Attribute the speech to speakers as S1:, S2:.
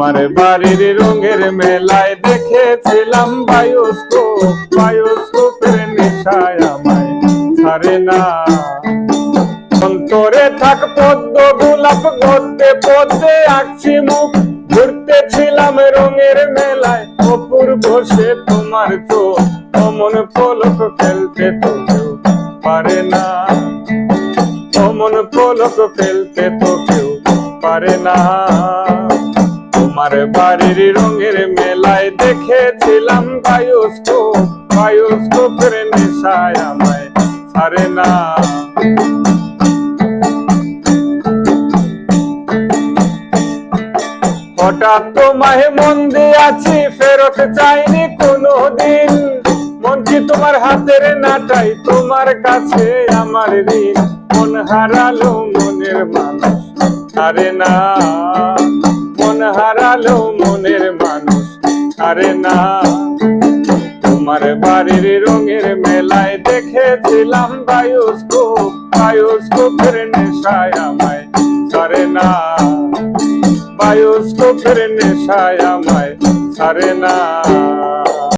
S1: তোমার বাড়ির রঙের মেলায় দেখেছিলাম বায়োস্কোপ, বায়োস্কোপের নেশায় আমায় ছাড়ে না। অন্তরে থাক পদ্ম, গোলাপ গদ্যে পদ্মে আঁকছি মুখ, ঘুরতেছিলাম রঙের মেলায়, অপূর্ব সে তোমার তো অমন পলক ফেলতে তো কেউ পারে না। অমন পলক ফেলতে তো কেউ পারে না। তোমার বাড়ির রঙের মেলায় দেখেছিলাম বায়োস্কোপ। বায়োস্কোপের নেশায় আমায় ছাড়ে না। হঠাৎ তোমায় মন দিয়ে আছি ফেরত চাইনি কোনো দিন মন কি তোমার হাতের নাটাই তোমার কাছে আমার ঋণ। মন হারালো, মনের মানুষ আরে না। হারালো মনের মানুষ আরে না। তোমার বাড়ির রঙের মেলায় দেখেছিলাম বায়োস্কোপ, বায়োস্কোপের নেশায় আমায় সারে না। বায়োস্কোপের নেশায় আমায় সারে না।